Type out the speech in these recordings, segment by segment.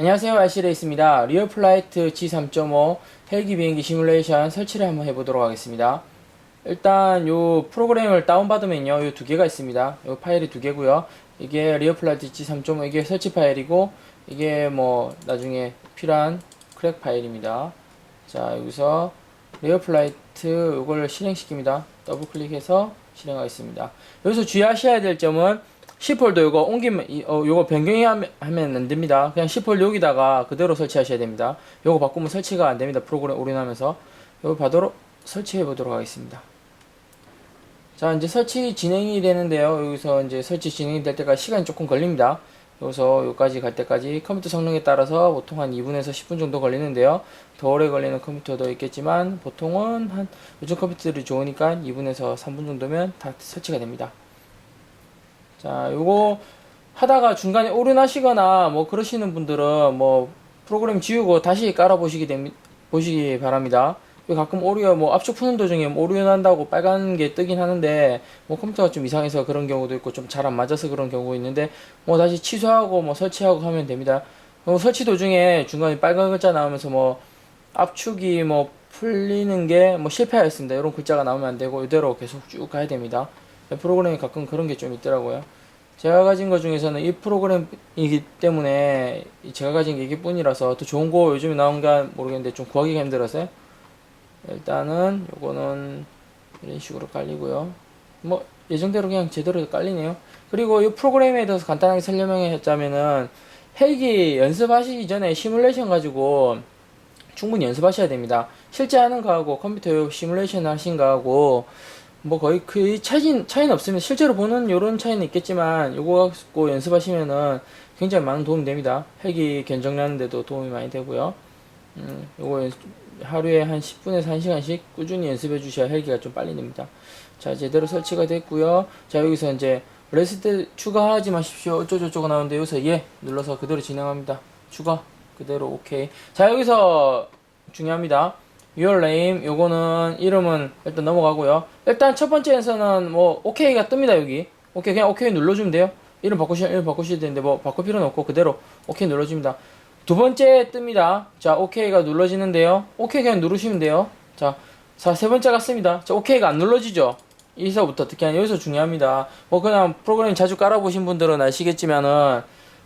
안녕하세요 알시레이스입니다. 리얼플라이트 G3.5 헬기 비행기 시뮬레이션 설치를 한번 해보도록 하겠습니다. 일단 요 프로그램을 다운받으면요 요 두 개가 있습니다. 요 파일이 두 개고요. 이게 리얼플라이트 G3.5 이게 설치 파일이고 이게 뭐 나중에 필요한 크랙 파일입니다. 자 여기서 리얼플라이트 요걸 실행시킵니다. 더블 클릭해서 실행하겠습니다. 여기서 주의하셔야 될 점은 10홀도 요거 옮기면 이- 어, 요거 변경이 하면, 안 됩니다. 그냥 10홀 여기다가 그대로 설치하셔야 됩니다. 요거 바꾸면 설치가 안 됩니다. 프로그램 올인하면서 요거 바로 설치해 보도록 하겠습니다. 자 이제 설치 진행이 되는데요. 여기서 이제 설치 진행이 될 때까지 시간이 조금 걸립니다. 여기서 여기까지 갈 때까지 컴퓨터 성능에 따라서 보통 한 2분에서 10분 정도 걸리는데요. 더 오래 걸리는 컴퓨터도 있겠지만 보통은 한 요즘 컴퓨터들이 좋으니까 2분에서 3분 정도면 다 설치가 됩니다. 자, 요거 하다가 중간에 오류나시거나 뭐 그러시는 분들은 뭐 프로그램 지우고 다시 깔아 보시기 됩니, 보시기 바랍니다. 요 가끔 오류가 뭐 압축 푸는 도중에 뭐 오류 난다고 빨간 게 뜨긴 하는데 뭐 컴퓨터가 좀 이상해서 그런 경우도 있고 좀 잘 안 맞아서 그런 경우가 있는데 뭐 다시 취소하고 뭐 설치하고 하면 됩니다. 뭐 설치 도중에 중간에 빨간 글자 나오면서 뭐 압축이 뭐 풀리는 게 뭐 실패하였습니다. 이런 글자가 나오면 안 되고 이대로 계속 쭉 가야 됩니다. 프로그램이 가끔 그런 게 좀 있더라고요. 제가 가진 것 중에서는 이 프로그램이기 때문에 이 제가 가진 게 이게뿐이라서 또 좋은 거 요즘에 나온가 모르겠는데 좀 구하기가 힘들어서요. 일단은 요거는 이런 식으로 깔리고요. 뭐 예정대로 그냥 제대로 깔리네요. 그리고 이 프로그램에 대해서 간단하게 설명했자면은 헬기 연습하시기 전에 시뮬레이션 가지고 충분히 연습하셔야 됩니다. 실제 하는 거하고 컴퓨터 시뮬레이션 하신 거하고 뭐 거의 그 차이, 차이는 없으면 실제로 보는 요런 차이는 있겠지만 요거 갖고 연습하시면은 굉장히 많은 도움이 됩니다. 헬기 견적나는데도 도움이 많이 되고요. 음, 요거 하루에 한 10분에서 1시간씩 꾸준히 연습해 주셔야 헬기가 좀 빨리 됩니다. 자, 제대로 설치가 됐고요. 자, 여기서 이제 레시트 추가하지 마십시오. 어쩌고저쩌고 나오는데 여기서 예 눌러서 그대로 진행합니다. 추가 그대로 오케이. 자, 여기서 중요합니다. Your name 요거는 이름은 일단 넘어가고요. 일단 첫 번째에서는 뭐 오케이가 뜹니다 여기. 오케이 그냥 오케이 눌러주면 돼요. 이름 바꾸시 이름 바꾸셔야 되는데 뭐 바꿀 필요는 없고 그대로 오케이 눌러줍니다. 두 번째 뜹니다. 자 오케이가 눌러지는데요. 오케이 그냥 누르시면 돼요. 자, 자 세 번째 같습니다. 자 오케이가 안 눌러지죠. 여기서부터 특히 한 여기서 중요합니다. 뭐 그냥 프로그램 자주 깔아보신 분들은 아시겠지만은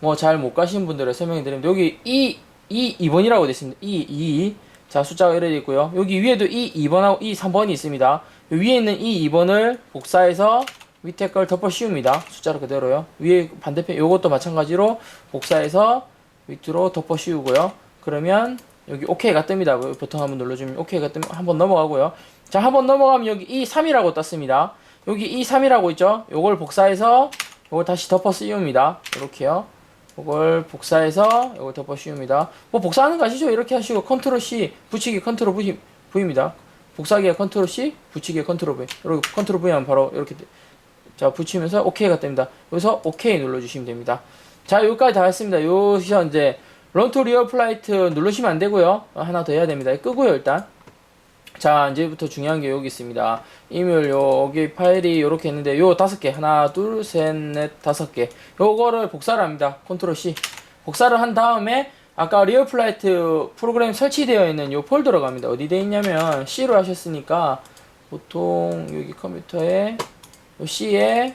뭐 잘 못 가신 분들을 설명해 드립니다. 여기 2, 2, 2번이라고 되어 있습니다. 2, 2. 자, 숫자가 돼 있고요. 여기 위에도 2, 2번하고 2, 3번이 있습니다. 요 위에 있는 2, 2번을 복사해서 밑에 걸 덮어 씌웁니다. 숫자로 그대로요. 위에 반대편 요것도 마찬가지로 복사해서 밑으로 덮어 씌우고요. 그러면 여기 OK가 뜹니다. 보통 한번 눌러주면 OK가 뜨면 한번 넘어가고요. 자, 한번 넘어가면 여기 2, 3이라고 떴습니다. 여기 2, 3이라고 있죠? 요걸 복사해서 요걸 다시 덮어 씌웁니다. 이렇게요. 이걸 복사해서 이걸 덮어 씌웁니다. 뭐 복사하는 거 아시죠? 이렇게 하시고 컨트롤 C 붙이기 컨트롤 V V입니다. 복사기가 컨트롤 C 붙이기 컨트롤 V 이렇게 컨트롤 V 하면 바로 이렇게 돼. 자 붙이면서 OK가 뜹니다. 여기서 OK 눌러주시면 됩니다. 자 여기까지 다 했습니다. 여기서 이제 런투 리얼 플라이트 누르시면 안 되고요. 어, 하나 더 해야 됩니다. 끄고요 일단. 자 이제부터 중요한 게 여기 있습니다. 이메일 여기 파일이 이렇게 있는데 요 다섯 개 하나 둘 셋 넷 다섯 개 요거를 복사를 합니다. 컨트롤 C 복사를 한 다음에 아까 리얼 플라이트 프로그램 설치되어 있는 요 폴더로 갑니다. 어디 돼 있냐면 C로 하셨으니까 보통 여기 컴퓨터에 요 C에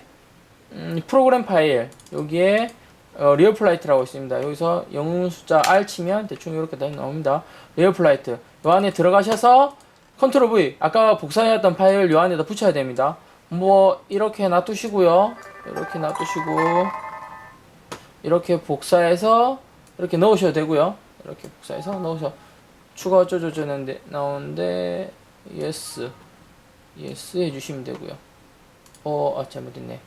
음, 프로그램 파일 여기에 어, 리얼 플라이트라고 있습니다. 여기서 영문 숫자 R 치면 대충 이렇게 다 나옵니다. 리얼 플라이트 요 안에 들어가셔서 컨트롤 V 아까 복사해왔던 파일 요 안에다 붙여야 됩니다. 뭐 이렇게 놔두시고요. 이렇게 놔두시고 이렇게 복사해서 이렇게 넣으셔도 되고요. 이렇게 복사해서 넣으셔 추가 어쩌고저쩌고 나오는데 나오는데 yes yes 해주시면 되고요. 어, 아 잘못됐네.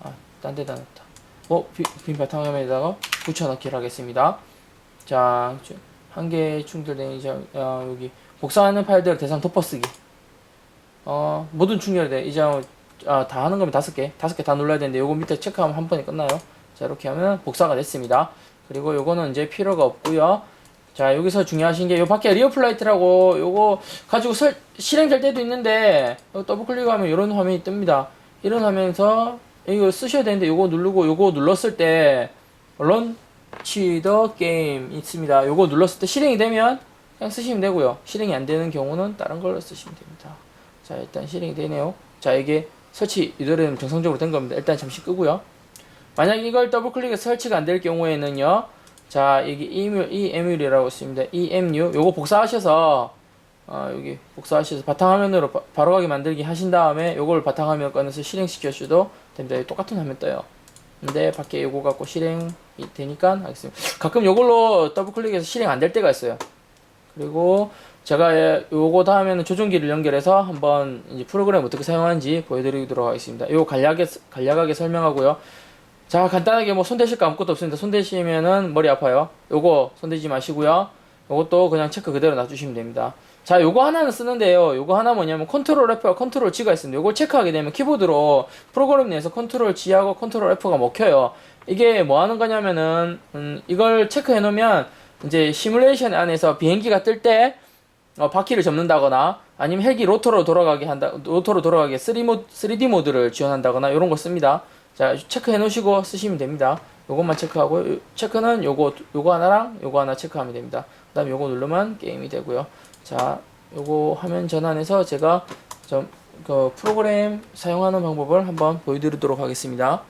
아, 딴 데다 넣었다. 어, 빈, 빈 바탕화면에다가 붙여넣기를 하겠습니다. 자, 한 개 충돌된 이제 어, 여기 복사하는 파일들 대상 덮어쓰기. 어, 모든 충돌돼. 이제 아, 다 하는 거면 다섯 개, 다섯 개 다 눌러야 되는데 요거 밑에 체크하면 한 번에 끝나요. 자, 이렇게 하면 복사가 됐습니다. 그리고 요거는 이제 필요가 없고요. 자, 여기서 중요하신 게 요 밖에 리어 플라이트라고 요거 가지고 설, 실행될 때도 있는데 요 더블 클릭하면 이런 화면이 뜹니다. 화면에서 이거 쓰셔야 되는데 요거 누르고 요거 눌렀을 때 런 치 더 게임 있습니다. 요거 눌렀을 때 실행이 되면 그냥 쓰시면 되고요. 실행이 안 되는 경우는 다른 걸로 쓰시면 됩니다. 자, 일단 실행이 되네요. 자, 이게 설치 이대로는 정상적으로 된 겁니다. 일단 잠시 끄고요. 만약 이걸 더블 클릭해서 설치가 안 될 경우에는요. 자, 여기 emu, emu이라고 있습니다. emu 요거 복사하셔서 어, 여기 복사하셔서 바탕화면으로 바, 바로 가게 만들기 하신 다음에 요걸 바탕화면 꺼내서 실행시켜 주셔도 됩니다. 똑같은 화면 떠요. 근데 밖에 요거 갖고 실행이 되니까 하겠습니다. 가끔 요걸로 더블 클릭해서 실행 안 될 때가 있어요. 그리고 제가 예, 요거 다음에는 조종기를 연결해서 한번 이제 프로그램 어떻게 사용하는지 보여드리도록 하겠습니다. 요거 간략하게, 간략하게 설명하고요. 자, 간단하게 뭐 손대실 거 아무것도 없습니다. 손대시면은 머리 아파요. 요거 손대지 마시고요. 요것도 그냥 체크 그대로 놔주시면 됩니다. 자, 요거 하나는 쓰는데요. 요거 하나 뭐냐면 컨트롤 F와 컨트롤 G가 있습니다. 요걸 체크하게 되면 키보드로 프로그램 내에서 컨트롤 G하고 컨트롤 F가 먹혀요. 이게 뭐 하는 거냐면은 음, 이걸 체크해 놓으면 이제 시뮬레이션 안에서 비행기가 뜰때 어, 바퀴를 접는다거나 아니면 헬기 로터로 돌아가게 한다 로터로 돌아가게 3 모드, 3D 모드를 지원한다거나 이런 거 씁니다. 자 체크해 놓으시고 쓰시면 됩니다. 요것만 체크하고 요- 체크는 요거 요거 하나랑 요거 하나 체크하면 됩니다. 그다음 요거 누르면 게임이 되고요. 자 요거 화면 전환해서 제가 좀 그 프로그램 사용하는 방법을 한번 보여드리도록 하겠습니다.